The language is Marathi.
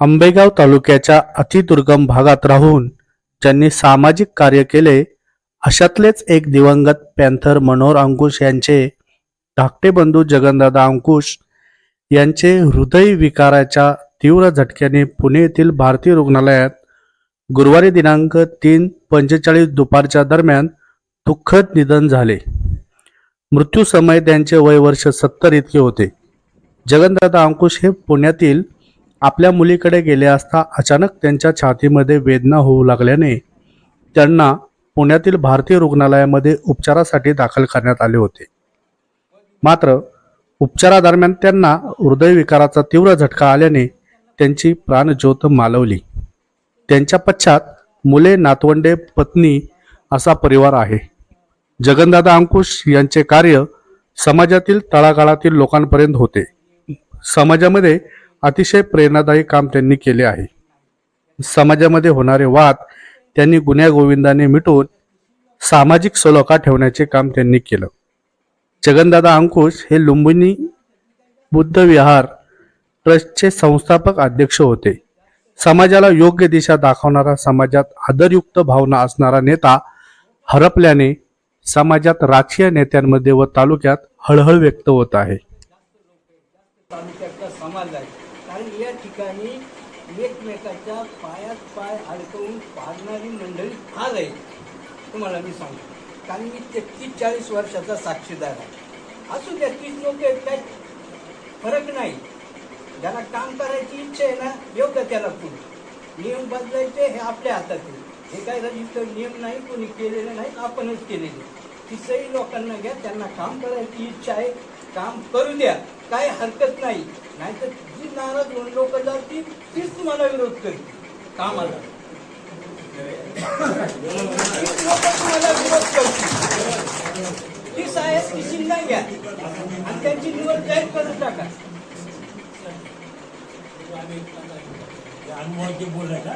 आंबेगाव तालुक्याच्या अतिदुर्गम भागात राहून ज्यांनी सामाजिक कार्य केले अशातलेच एक दिवंगत पॅन्थर मनोहर अंकुश यांचे धाकटे बंधू जगनदादा अंकुश यांचे हृदय विकाराच्या तीव्र झटक्याने पुणे येथील भारतीय रुग्णालयात गुरुवारी दिनांक तीन पंचेचाळीस दुपारच्या दरम्यान दुःखद निधन झाले. मृत्यू समय त्यांचे वय वर्ष सत्तर इतके होते. जगनदादा अंकुश हे पुण्यातील आपल्या मुलीकडे गेले असता अचानक त्यांच्या छातीमध्ये वेदना होऊ लागल्याने त्यांना पुण्यातील भारतीय रुग्णालयामध्ये उपचारासाठी दाखल करण्यात आले होते. मात्र उपचारादरम्यान त्यांना हृदयविकाराचा तीव्र झटका आल्याने त्यांची प्राणज्योत मालवली. त्यांच्या पश्चात मुले नातवंडे पत्नी असा परिवार आहे. जगनदादा अंकुश यांचे कार्य समाजातील तळागाळातील लोकांपर्यंत होते. समाजामध्ये अतिशय प्रेरणादायी काम त्यांनी केले आहे. समाजामध्ये होणारे वाद त्यांनी गुन्ह्यागोविंदाने मिटून सामाजिक सलोखा ठेवण्याचे काम त्यांनी केलं. जगनदादा अंकुश हे लुंबिनी बुद्ध विहार ट्रस्टचे संस्थापक अध्यक्ष होते. समाजाला योग्य दिशा दाखवणारा समाजात आदरयुक्त भावना असणारा नेता हरपल्याने समाजात राजकीय नेत्यांमध्ये व तालुक्यात हळहळ व्यक्त होत आहे. आणि या ठिकाणी एकमेकाच्या पायात पाय अडकवून पाडणारी मंडळी फार आहे. तुम्हाला मी सांगतो. कारण मी तेहतीस चाळीस वर्षाचा साक्षीदार आहे. असू द्या तीस लोक आहेत काय फरक नाही. ज्याला काम करायची इच्छा आहे ना योग्य त्याला पुढे नियम बदलायचे हे आपल्या हातात हे काय रजिस्टर नियम नाही कोणी केलेले नाही आपणच केलेले. ती सही लोकांना घ्या त्यांना काम करायची इच्छा आहे. काम करू द्या काही हरकत नाही. नाहीतर जी नाराज होऊन लोक जातील तीच तुम्हाला विरोध करतील कामाला. तीच लोक तुम्हाला विरोध करतील. ती साहेब ती नाही घ्या. आणि त्यांची निवड जाहीर करून टाका. अनुभवाचे बोल आहे का